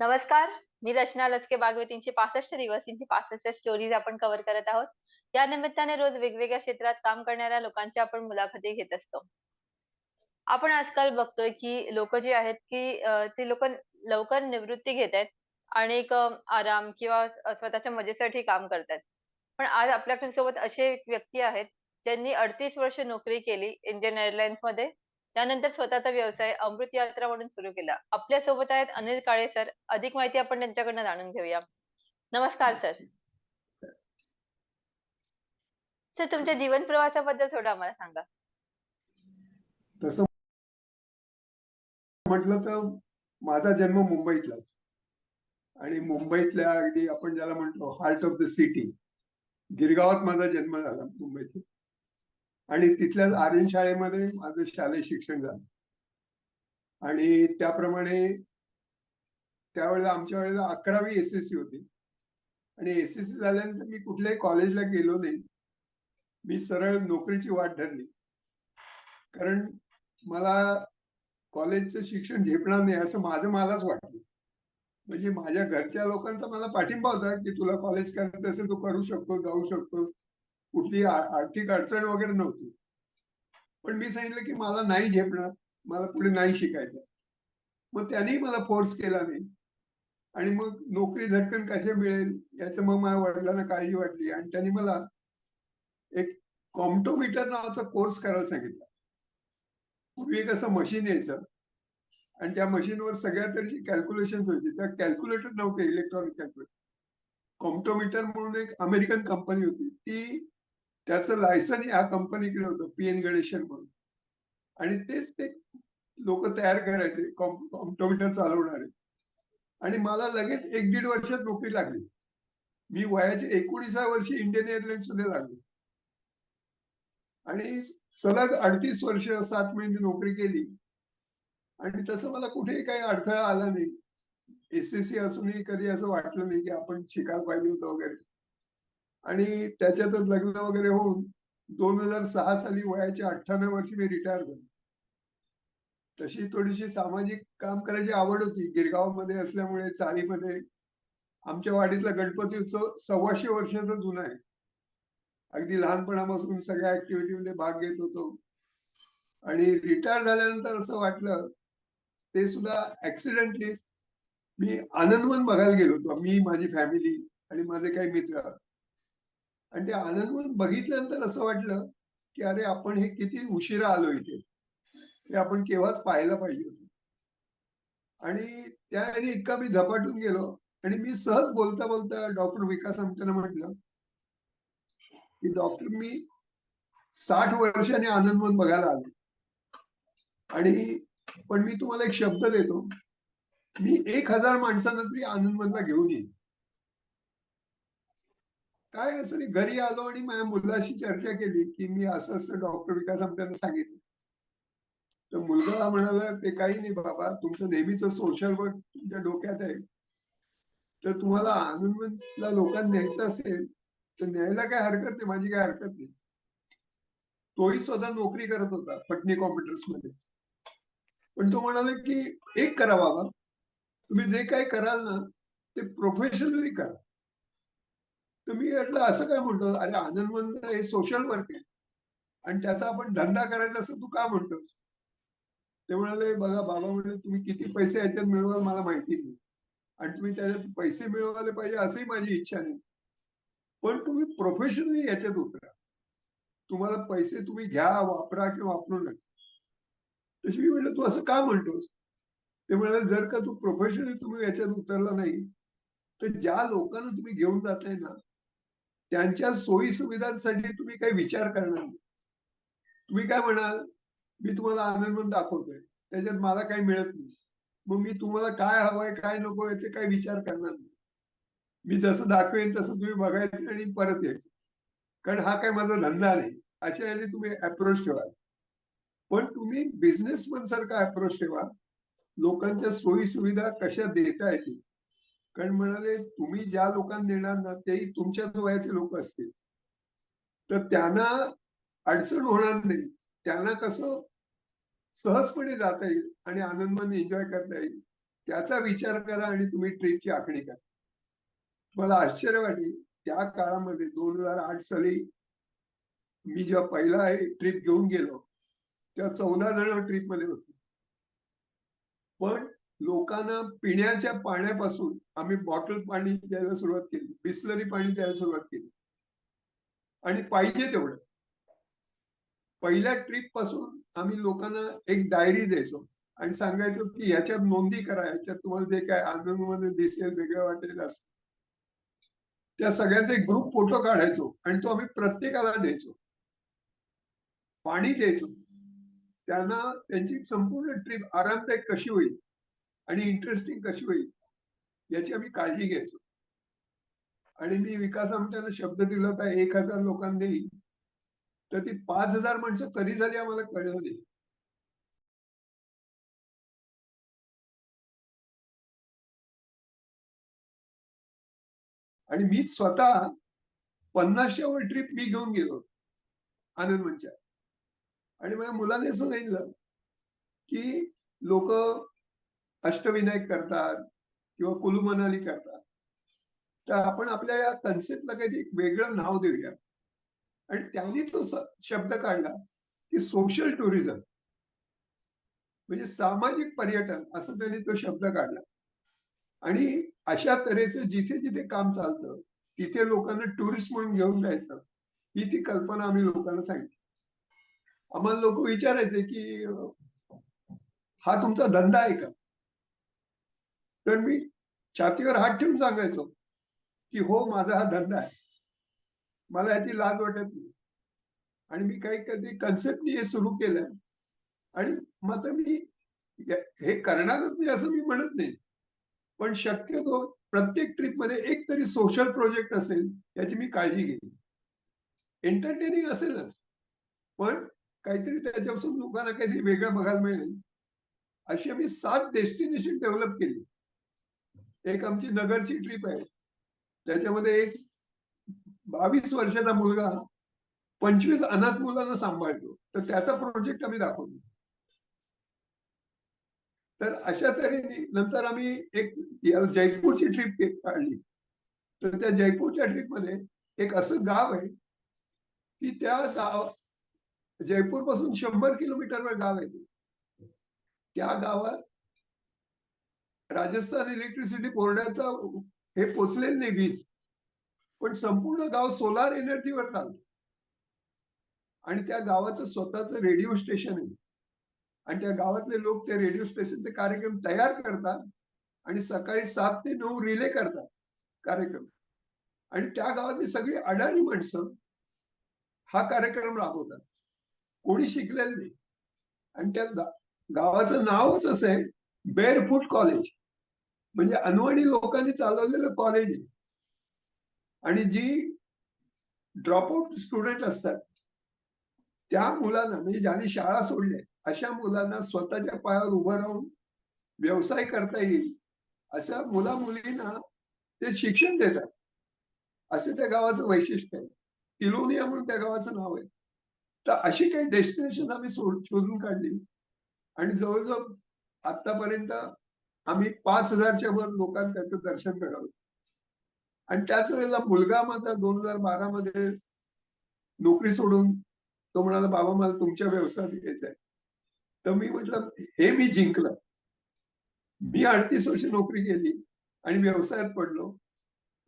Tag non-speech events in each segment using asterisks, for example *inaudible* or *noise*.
नमस्कार मी रचना लचके बागवे तीनशे पासष्ट दिवस तीनशे पासष्ट स्टोरीज आपण कव्हर करत आहोत. या निमित्ताने रोज वेगवेगळ्या क्षेत्रात काम करणाऱ्या लोकांच्या आपण मुलाखती घेत असतो. आपण आजकाल बघतोय की लोक जी आहेत की ते ती लोक लवकर निवृत्ती घेत आहेत आणि एक आराम किंवा स्वतःच्या मजेसाठी काम करतात पण आज आपल्यासोबत असे एक व्यक्ती आहेत ज्यांनी अडतीस वर्ष नोकरी केली इंडियन एअरलाइन्समध्ये त्यानंतर स्वतःचा व्यवसाय अमृत यात्रा म्हणून सुरू केला. आपल्यासोबत आहेत अनिल काळे सर अधिक माहिती आपण त्यांच्याकडनं जाणून घेऊया. नमस्कार सर सर तुमच्या जीवन प्रवासाबद्दल थोडं आम्हाला सांगा. तसं म्हटलं तर माझा जन्म मुंबईतलाच. आणि मुंबईतल्या अगदी आपण ज्याला म्हणतो हार्ट ऑफ द सिटी गिरगावात माझा जन्म झाला मुंबईत आणि तिथल्याच आर्यन शाळेमध्ये माझं शालेय शिक्षण झालं. आणि त्याप्रमाणे त्यावेळेला आमच्या वेळेला अकरावी एस एस सी होती. आणि एस एस सी झाल्यानंतर मी कुठल्याही कॉलेजला गेलो नाही. मी सरळ नोकरीची वाट धरली. कारण मला कॉलेजचं शिक्षण झेपणार नाही असं माझं मलाच वाटलं. म्हणजे माझ्या घरच्या लोकांचा मला पाठिंबा होता की तुला कॉलेज करायचं असेल तू करू शकतो जाऊ शकतो कुठली आर्थिक अडचण वगैरे नव्हती. पण मी सांगितलं की मला नाही झेपणार मला पुढे नाही शिकायचं मग त्यांनी मला फोर्स केला नाही. आणि मग नोकरी झटकन कशा मिळेल याचं मग माझ्या वडिलांना काळजी वाटली. आणि त्यांनी मला एक कॉम्प्टोमीटर नावाचा कोर्स करायला सांगितला. पूर्वी एक असं मशीन यायचं. आणि त्या मशीनवर सगळ्या तऱ्हेची कॅल्क्युलेशन होती त्या कॅल्क्युलेटर नव्हते इलेक्ट्रॉनिक कॅल्क्युलेटर कॉम्प्टोमीटर म्हणून एक अमेरिकन कंपनी होती. ती त्याचं लायसन या कंपनीकडे होतं पी एन गणेशन म्हणून. आणि तेच ते लोक तयार करायचे कॉम्प्युटर चालवणारे. आणि मला लगेच एक दीड वर्षात नोकरी लागली. मी वयाच्या एकोणीसा वर्षी इंडियन एअरलाइन्समध्ये लागलो. आणि सलग अडतीस वर्ष सात महिने नोकरी केली. आणि तसं मला कुठेही काही अडथळा आला नाही. एस एस सी असूनही कधी असं वाटलं नाही की आपण शिकायला पाहिजे होतं वगैरे. आणि त्याच्यातच लग्न वगैरे होऊन दोन हजार सहा साली वयाच्या अठ्ठ्याण्णव वर्षी मी रिटायर झालो. तशी थोडीशी सामाजिक काम करायची आवड होती. गिरगावमध्ये असल्यामुळे चाळीमध्ये. आमच्या वाडीतला गणपती उत्सव सव्वाशे वर्षाचा जुना आहे. अगदी लहानपणापासून सगळ्या ऍक्टिव्हिटी मध्ये भाग घेत होतो. आणि रिटायर झाल्यानंतर असं वाटलं ते सुद्धा ऍक्सिडेंटली मी आनंदवन बघायला गेलो होतो. मी माझी फॅमिली आणि माझे काही मित्र. आणि ते आनंदवन बघितल्यानंतर असं वाटलं की अरे आपण हे किती उशिरा आलो इथे. हे आपण केव्हाच पाहायला पाहिजे होतं. आणि त्याने इतका मी झपाटून गेलो आणि मी सहज बोलता बोलता डॉक्टर विकास आमटेनं म्हटलं की डॉक्टर मी साठ वर्षाने आनंदवन बघायला आलो. आणि पण मी तुम्हाला एक शब्द देतो. मी एक हजार माणसांना तरी आनंदवनला घेऊन येईन. काय असं घरी आलो आणि माझ्या मुलाशी चर्चा केली की मी असं असं डॉक्टर विकास आमट्यानं सांगितलं. तर मुलगा म्हणाला ते काही नाही बाबा तुमचं नेहमीच सोशल वर्क तुमच्या डोक्यात आहे. तर तुम्हाला आनंदला लोकांना न्यायचं असेल तर न्यायला काय हरकत नाही माझी काय हरकत नाही. तोही स्वतः नोकरी करत होता पटनी कॉम्प्युटर्समध्ये पण तो म्हणाला की एक करा बाबा तुम्ही जे काय कराल ना ते प्रोफेशनली करा. तुम्ही म्हटलं असं काय म्हणतो? अरे आनंदवंत म्हणजे हे सोशल वर्क आहे. आणि त्याचा आपण धंदा करायचा असं तू का म्हणतोस? ते म्हणाले बघा बाबा म्हणजे तुम्ही किती पैसे याच्यात मिळवाल मला माहिती नाही. आणि तुम्ही त्याच्यात पैसे मिळवायला पाहिजे असंही माझी इच्छा नाही. पण तुम्ही प्रोफेशनली याच्यात उतरा. तुम्हाला पैसे तुम्ही घ्या वापरा किंवा वापरू नका. तशी मी म्हटलं तू असं का म्हणतोस? ते म्हणाले जर का तू प्रोफेशनली तुम्ही याच्यात उतरला नाही तर ज्या लोकांना तुम्ही घेऊन जाताय ना त्यांच्या सोयी सुविधांसाठी तुम्ही काही विचार करणार नाही. तुम्ही काय म्हणाल? मी तुम्हाला आनंद दाखवतोय. त्याच्यात मला काही मिळत नाही. मग मी तुम्हाला काय हवंय काय नको याचे काही विचार करणार नाही. मी जसं दाखवेन तसं तुम्ही बघायचं आणि परत यायचं. कारण हा काय माझा धंदा नाही. अशा याने तुम्ही अप्रोच ठेवा. पण तुम्ही बिझनेसमन सारखा अप्रोच ठेवा. लोकांच्या सोयी सुविधा कशा देता येतील? कारण म्हणाले तुम्ही ज्या लोकांना देणार ना तेही तुमच्याच वयाचे लोक असतील. तर त्यांना अडचण होणार नाही. त्यांना कसं सहजपणे जाता येईल आणि आनंदाने एन्जॉय करता येईल त्याचा विचार करा आणि तुम्ही ट्रिपची आखणी करा. मला आश्चर्य वाटेल त्या काळामध्ये दोन हजार आठ साली मी जेव्हा पहिला ट्रिप घेऊन गेलो तेव्हा चौदा जण ट्रिपमध्ये होते. पण लोकांना पिण्याच्या पाण्यापासून आम्ही बॉटल पाणी द्यायला सुरुवात केली बिस्लरी पाणी द्यायला सुरुवात केली. आणि पाहिजे तेवढं. पहिल्या ट्रिपपासून आम्ही लोकांना एक डायरी द्यायचो आणि सांगायचो की ह्याच्यात नोंदी करा ह्याच्यात तुम्हाला जे काय आनंदमध्ये दिसेल वेगळं वाटेल असं. त्या सगळ्यांचा एक ग्रुप फोटो काढायचो आणि तो आम्ही प्रत्येकाला द्यायचो. पाणी द्यायचो. त्यांना त्यांची संपूर्ण ट्रिप आरामदायक कशी होईल? आणि इंटरेस्टिंग कशी होईल? याची आम्ही काळजी घ्यायचो. आणि मी विकास आमच्यानं शब्द दिला होता एक हजार लोकांनी तर ती पाच हजार माणसं कधी झाली आम्हाला कळलं नाही. आणि मी स्वतः पन्नासच्या वर ट्रिप मी घेऊन गेलो आनंद मंचा आणि माझ्या मुलाने असं सांगितलं की लोक अष्टविनायक करतात किंवा कुलुमनाली करतात. तर आपण आपल्या या कन्सेप्टला काही एक वेगळं नाव देऊया. आणि त्यांनी तो शब्द काढला की सोशल टुरिझम म्हणजे सामाजिक पर्यटन असं त्यांनी तो शब्द काढला. आणि अशा तऱ्हेचं जिथे जिथे काम चालतं तिथे लोकांना टुरिस्ट म्हणून घेऊन जायचं ही ती कल्पना आम्ही लोकांना सांगितली. आम्हाला लोक विचारायचे की हा तुमचा धंदा आहे का? तर मी छातीवर हात ठेवून सांगायचो की हो माझा हा धंदा आहे. मला याची लाज वाटत नाही. आणि मी काही कधी कन्सेप्टनी हे सुरू केलंय. आणि मात्र मी हे करणारच नाही असं मी म्हणत नाही. पण शक्यतो प्रत्येक ट्रिपमध्ये एक तरी सोशल प्रोजेक्ट असेल याची मी काळजी घेईन. एंटरटेनिंग असेलच. पण काहीतरी त्याच्यापासून लोकांना काहीतरी वेगळं बघायला मिळेल. अशी आम्ही सात डेस्टिनेशन डेव्हलप केली. एक आमची नगरची ट्रिप आहे. त्याच्यामध्ये एक बावीस वर्षाचा मुलगा पंचवीस अनाथ मुलांना सांभाळतो. तर त्याचा प्रोजेक्ट आम्ही दाखवतो. तर अशा तऱ्हेने नंतर आम्ही एक जयपूरची ट्रिप काढली. तर त्या जयपूरच्या ट्रिपमध्ये एक असं गाव आहे की त्या गाव जयपूरपासून शंभर किलोमीटरवर गाव आहे त्या गावात राजस्थान इलेक्ट्रिसिटी बोर्डाचा हे पोचलेलं नाही वीज. पण संपूर्ण गाव सोलार एनर्जीवर चालतं. आणि त्या गावाचं स्वतःच रेडिओ स्टेशन आहे. आणि त्या गावातले लोक ते रेडिओ स्टेशनचे कार्यक्रम तयार करतात आणि सकाळी सात ते नऊ रिले करतात कार्यक्रम. आणि त्या गावातली सगळी अडाणी माणसं हा कार्यक्रम राबवतात. कोणी शिकलेलं नाही. आणि त्या गा- गावाचं नावच असं आहे बेअरफूट कॉलेज म्हणजे अनवाणी लोकांनी चालवलेलं कॉलेज आहे. आणि जी ड्रॉपआउट स्टुडंट असतात त्या मुलांना म्हणजे ज्यांनी शाळा सोडल्या अशा मुलांना स्वतःच्या पायावर उभं राहून व्यवसाय करता येईल अशा मुला मुलींना ते शिक्षण देतात. असं त्या गावाचं वैशिष्ट्य आहे. तिलोनिया म्हणून त्या गावाचं नाव आहे. तर अशी काही डेस्टिनेशन आम्ही शोधून काढली. आणि जवळजवळ आतापर्यंत आम्ही पाच हजारच्या वर लोकांना त्याचं दर्शन घडवलं आणि त्याच वेळेला मुलगा माझा दोन हजार बारा मध्ये नोकरी सोडून तो म्हणाला बाबा मला तुमच्या व्यवसायात घ्यायचा आहे. तर मी म्हटलं हे मी जिंकलं. मी अडतीस वर्ष नोकरी केली आणि व्यवसायात पडलो.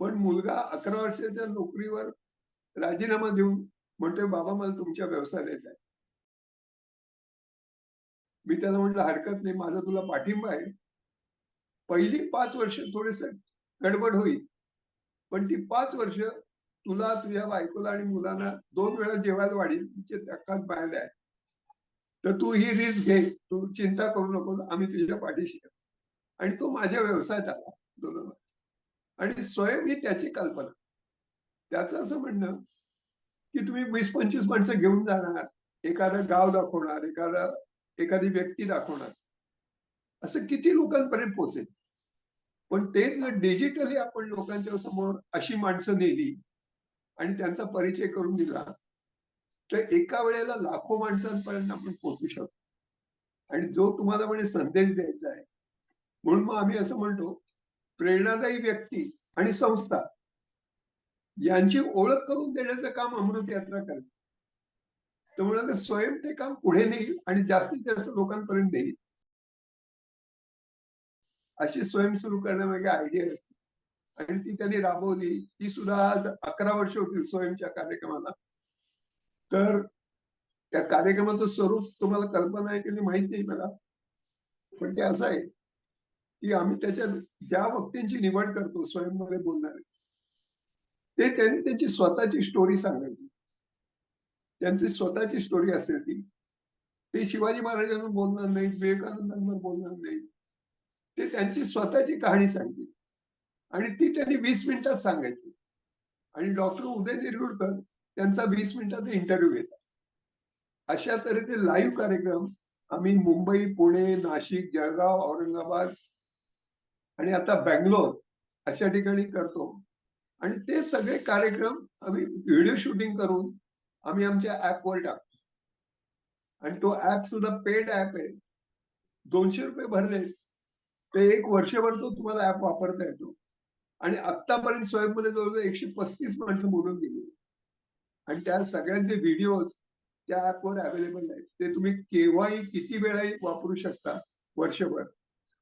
पण मुलगा अकरा वर्षाच्या नोकरीवर राजीनामा देऊन म्हणतोय बाबा मला तुमच्या व्यवसायात द्यायचा आहे. मी त्याला म्हटलं हरकत नाही. माझा तुला पाठिंबा आहे. पहिली पाच वर्ष थोडेस गडबड होईल. पण ती पाच वर्ष तुला तुझ्या बायकोला आणि मुलांना दोन वेळा जेवायला वाढील तिचे धक्काच बाहेर आहे. तर तू ही रिस्क घे. तू चिंता करू नको आम्ही तुझ्या पाठीशी आणि तो माझ्या व्यवसायात आला. दोन आणि स्वयं ही त्याची कल्पना. त्याचं असं म्हणणं की तुम्ही वीस पंचवीस माणसं घेऊन जाणार. एखादं गाव दाखवणार. एखादा एखादी व्यक्ती दाखवणार. असं किती लोकांपर्यंत पोहोचेल? पण ते डिजिटली आपण लोकांच्या समोर अशी माणसं नेली आणि त्यांचा परिचय करून दिला तर एका वेळेला लाखो माणसांपर्यंत आपण पोहोचू शकतो. आणि जो तुम्हाला म्हणजे संदेश द्यायचा आहे म्हणून मग आम्ही असं म्हणतो प्रेरणादायी व्यक्ती आणि संस्था यांची ओळख करून देण्याचं काम अमृत यात्रा करते. त्यामुळे स्वयं ते काम पुढे नेईल आणि जास्तीत जास्त लोकांपर्यंत देईल. अशी स्वयं सुरू करण्यामागे आयडिया असते. आणि ती त्यांनी राबवली. ती सुद्धा आज अकरा वर्ष होतील स्वयंच्या कार्यक्रमाला. तर त्या कार्यक्रमाचं स्वरूप तुम्हाला कल्पना आहे की माहीत नाही मला. पण ते असं आहे की आम्ही त्याच्यात ज्या व्यक्तींची निवड करतो स्वयंमध्ये बोलणारे ते त्यांनी त्यांची स्वतःची स्टोरी सांगायची. त्यांची स्वतःची स्टोरी असेल ती. ते शिवाजी महाराजांवर बोलणार नाहीत विवेकानंदांवर बोलणार नाहीत. ते त्यांची स्वतःची कहाणी सांगली आणि ती त्यांनी वीस मिनिटात सांगायची. आणि डॉक्टर उदय निरगुडकर त्यांचा वीस मिनिटाचा इंटरव्ह्यू घेतात. अशा तऱ्हेचे लाईव्ह कार्यक्रम आम्ही मुंबई पुणे नाशिक जळगाव औरंगाबाद आणि आता बँगलोर अशा ठिकाणी करतो. आणि ते सगळे कार्यक्रम आम्ही व्हिडिओ शूटिंग करून आम्ही आमच्या ऍपवर टाकतो. आणि तो ऍप सुद्धा पेड ऍप आहे. दोनशे रुपये भरले. ते एक वर्षभर तो तुम्हाला ऍप वापरता येतो. आणि आतापर्यंत स्वयंमध्ये जवळजवळ एकशे पस्तीस माणसं बोलून गेली. आणि त्या सगळ्यांचे व्हिडिओज त्या ऍपवर अवेलेबल आहेत. ते तुम्ही केव्हाही किती वेळाही वापरू शकता वर्षभर.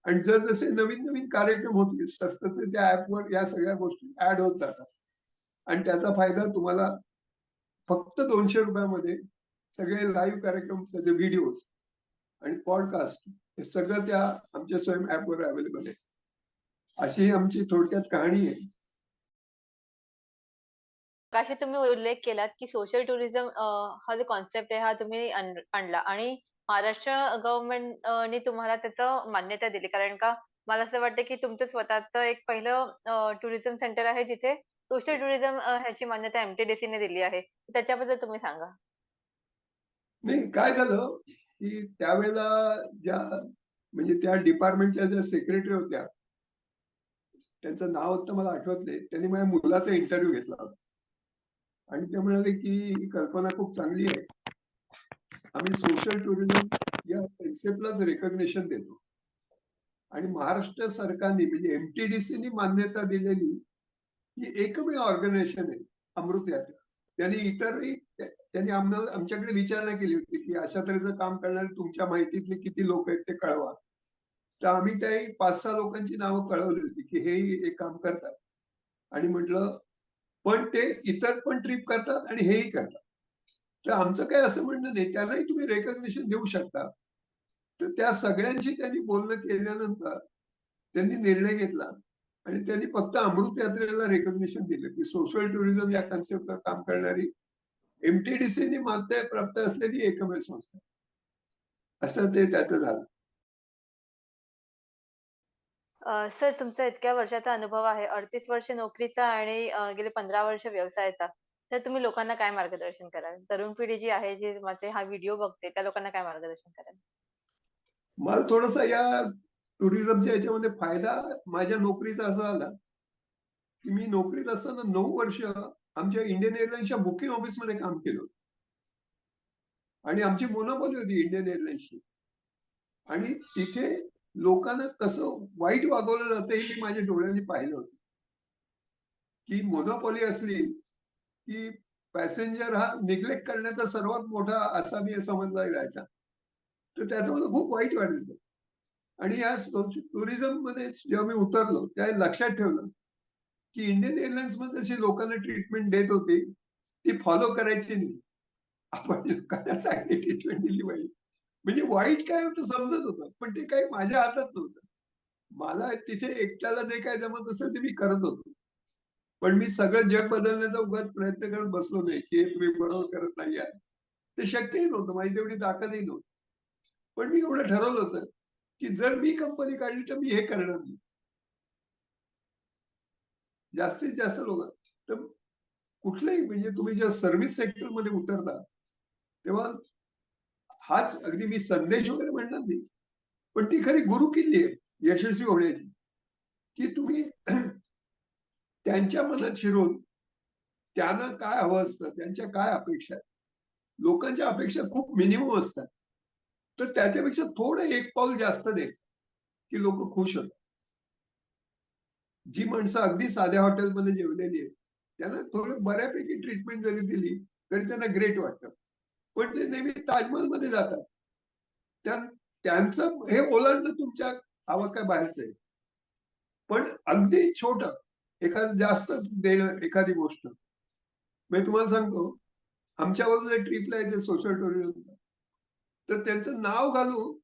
आणि जर जसे नवीन नवीन कार्यक्रम होतील तस तसे त्या ऍपवर या सगळ्या गोष्टी ऍड होत जातात. आणि त्याचा फायदा तुम्हाला फक्त दोनशे रुपयामध्ये सगळे लाईव्ह कार्यक्रम त्याचे व्हिडिओज आणि पॉडकास्ट हे सगळं त्या आमच्या स्वयं ऍपवर अवेलेबल आहे. अशी ही आमची थोडक्यात कहाणी आहे. काशी तुम्ही उल्लेख केलात की सोशल टुरिझम हा जो कॉन्सेप्ट आहे हा तुम्ही आण- आणला. आणि महाराष्ट्र गव्हर्नमेंट ने तुम्हाला त्याचं मान्यता दिली. कारण का मला असं वाटतं की तुमचं स्वतःचं एक पहिलं टुरिझम सेंटर आहे जिथे सोशल टुरिझम ह्याची मान्यता एमटीडीसी ने दिली आहे. त्याच्याबद्दल तुम्ही सांगा. नाही काय झालं? की त्यावेळेला ज्या म्हणजे त्या डिपार्टमेंटच्या ज्या सेक्रेटरी होत्या त्यांचं नाव होतं मला आठवत नाही त्यांनी माझ्या मुलाचा इंटरव्ह्यू घेतला होता. आणि ते म्हणाले की ही कल्पना खूप चांगली आहे. आम्ही सोशल टुरिझम या कन्सेप्टलाच रेकग्नेशन देतो. आणि महाराष्ट्र सरकारने म्हणजे एमटीडीसीनी मान्यता दिलेली ही एकमेव ऑर्गनायझेशन आहे अमृत यात्रा. त्यांनी इतरही त्यांनी आम्हाला आमच्याकडे विचारणा केली होती की अशा तऱ्हेचं काम करणारे तुमच्या माहितीतले किती लोक आहेत ते कळवा. तर आम्ही त्याही पाच सहा लोकांची नावं कळवली होती की हेही हे काम करतात. आणि म्हटलं पण ते इतर पण ट्रिप करतात आणि हेही करतात. तर आमचं काय असं म्हणणं नाही त्यांनाही तुम्ही रेकग्नेशन देऊ शकता. तर त्या सगळ्यांशी त्यांनी बोलणं केल्यानंतर त्यांनी निर्णय घेतला. आणि त्यांनी फक्त अमृत यात्रेला रेकग्नेशन दिलं की सोशल टुरिझम या कन्सेप्टवर काम करणारी एमटीडीसीने मान्यता प्राप्त असलेली एकमेव संस्था. असं ते त्याचं झालं. सर तुमचा इतक्या वर्षाचा अनुभव आहे अडतीस वर्ष नोकरीचा आणि गेले पंधरा वर्ष व्यवसायाचा. तर तुम्ही लोकांना काय मार्गदर्शन कराल? तरुण पिढी जी आहे जी माझे हा व्हिडिओ बघते त्या लोकांना काय मार्गदर्शन कराल? मला थोडासा या टुरिझमच्या याच्यामध्ये फायदा माझ्या नोकरीचा असा झाला की मी नोकरीत असताना नऊ वर्ष आमच्या इंडियन एअरलाईन्सच्या बुकिंग ऑफिसमध्ये काम केलं होतं. आणि आमची मोनोपॉली होती इंडियन एअरलाईन्सची आणि तिथे लोकांना कसं वाईट वागवलं जातं हे मी माझ्या डोळ्यांनी पाहिलं होतं. की मोनोपॉली असली की पॅसेंजर हा निग्लेक्ट करण्याचा सर्वात मोठा असा मी समजला जायचा. तर त्याचं मला खूप वाईट वाटलं. आणि या टुरिझममध्ये जेव्हा मी उतरलो त्या लक्षात ठेवलं की इंडियन एअरलाइन्समध्ये जशी लोकांना ट्रीटमेंट देत होती ती फॉलो करायची नाही. आपण लोकांना चांगली ट्रीटमेंट दिली पाहिजे. म्हणजे वाईट काय होतं समजत होतं पण ते काही माझ्या हातात नव्हतं. मला तिथे एकट्याला जे काय जमत असेल ते मी करत होतो. पण मी सगळं जग बदलण्याचा उगाच प्रयत्न करत बसलो नाही की तुम्ही बरोबर करत नाही ते शक्यही नव्हतं माझी तेवढी ताकदही नव्हती. पण मी एवढं ठरवलं होतं की जर मी कंपनी काढली तर मी हे करणार नाही. जास्तीत जास्त लोक. तर कुठलंही म्हणजे तुम्ही जेव्हा सर्व्हिस सेक्टरमध्ये उतरता तेव्हा हाच अगदी मी संदेश वगैरे म्हणणार नाही. पण ती खरी गुरु किल्ली आहे यशस्वी होण्याची. की तुम्ही *clears throat* त्यांच्या मनात शिरून त्यांना काय हवं असतं त्यांच्या काय अपेक्षा आहेत? लोकांच्या अपेक्षा खूप मिनिमम असतात. तर त्याच्यापेक्षा थोडं एक पाऊल जास्त द्यायचं की लोक खुश होतात. जी माणसं अगदी साध्या हॉटेलमध्ये जेवलेली आहेत त्यांना थोडं बऱ्यापैकी ट्रीटमेंट जरी दिली तरी त्यांना ग्रेट वाटतं. पण ते नेहमी ताजमहलमध्ये जातात त्या- त्यांचं हे ओलांडणं तुमच्या हवं काय बाहेरचं आहे. पण अगदी छोट एखादं जास्त देणं एखादी गोष्ट. मी तुम्हाला सांगतो आमच्या बाजूला ट्रिपला यायचे सोशल टुरिझम तर त्यांचं नाव घालून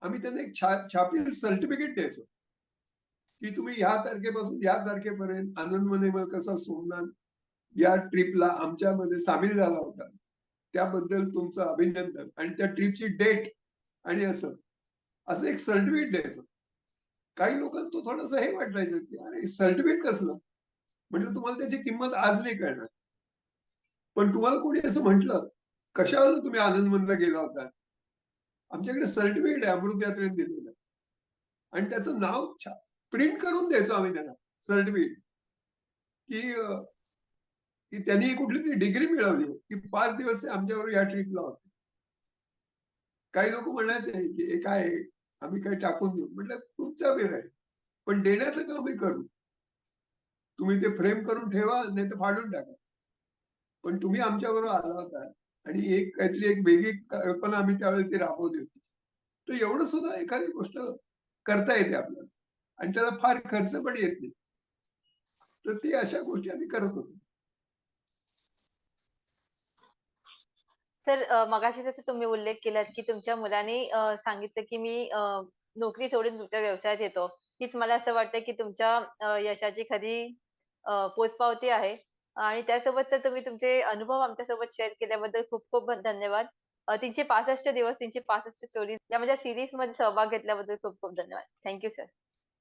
आम्ही त्यांना एक छा छापील सर्टिफिकेट द्यायचो. की तुम्ही ह्या तारखेपासून या तारखेपर्यंत आनंद मनेमल कसा सोमनाथ या ट्रिपला आमच्यामध्ये सामील झाला होता. त्याबद्दल तुमचं अभिनंदन. आणि त्या ट्रिपची डेट आणि असं असं एक सर्टिफिकेट द्यायचो काही लोकांना तो थोडस हे वाटायचं की अरे सर्टिफिकेट कसलं? म्हणजे तुम्हाला त्याची किंमत आज नाही कळणार. पण तुम्हाला कोणी असं म्हटलं कशावर तुम्ही आनंदमनला गेला होता? आमच्याकडे सर्टिफिकेट आहे अमृत यात्रेने दिलेलं आणि त्याचं नाव प्रिंट करून द्यायचो आम्ही त्यांना सर्टिफिकेट. की की त्यांनी कुठली तरी डिग्री मिळवली की पाच दिवस ते आमच्याबरोबर या ट्रीपला होते. काही लोक म्हणायचे की हे काय आम्ही काही टाकून देऊ. म्हटलं तुमचा वेळ आहे. पण देण्याचं काम आम्ही करू. तुम्ही ते फ्रेम करून ठेवा नाही तर फाडून टाका. पण तुम्ही आमच्याबरोबर आला होता आणि एक काहीतरी एक वेगळी कल्पना आम्ही त्यावेळी ती राबवली होती. तर एवढं सुद्धा एखादी गोष्ट करता येते आपल्याला. आणि त्याचा फार खर्च पण येत नाही तर ते अशा गोष्टी आम्ही करत होतो सर मगाशी जसं तुम्ही उल्लेख केलात की तुमच्या मुलाने सांगितलं की मी नोकरी सोडून तुमच्या व्यवसायात येतो. हीच मला असं वाटतं की तुमच्या यशाची खरी पोचपावती आहे आणि त्यासोबत सर तुम्ही तुमचे अनुभव आमच्यासोबत शेअर केल्याबद्दल खूप खूप धन्यवाद. तीनशे पासष्ट दिवस 365 स्टोरीज या माझ्या सीरीजमध्ये सहभाग घेतल्याबद्दल खूप खूप धन्यवाद. थँक